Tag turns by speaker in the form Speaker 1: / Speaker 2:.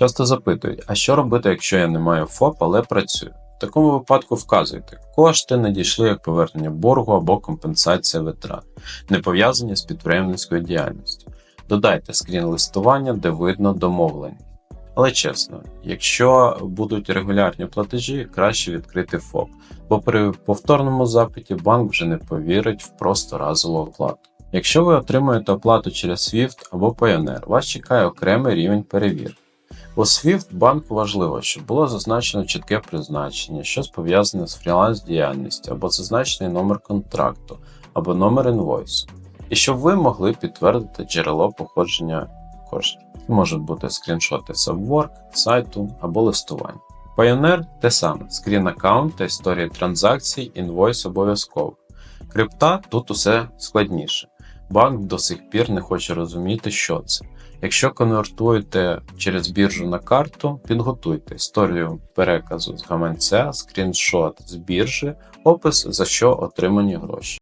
Speaker 1: Часто запитують, а що робити, якщо я не маю ФОП, але працюю? В такому випадку вказуйте, кошти надійшли як повернення боргу або компенсація витрат, не пов'язані з підприємницькою діяльністю. Додайте скрін листування, де видно домовлення. Але чесно, якщо будуть регулярні платежі, краще відкрити ФОП, бо при повторному запиті банк вже не повірить в просто разову оплату. Якщо ви отримуєте оплату через SWIFT або Payoneer, вас чекає окремий рівень перевірки. У SWIFT банку важливо, щоб було зазначено чітке призначення, щось пов'язане з фріланс діяльністю, або зазначений номер контракту, або номер інвойсу, і щоб ви могли підтвердити джерело походження коштів. Це можуть бути скріншоти Subwork, сайту або листування. Payoneer те саме: скрін аккаунт та історії транзакцій, інвойс обов'язково. Крипта тут усе складніше. Банк до сих пір не хоче розуміти, що це. Якщо конвертуєте через біржу на карту, підготуйте історію переказу з гаманця, скріншот з біржі, опис за що отримані гроші.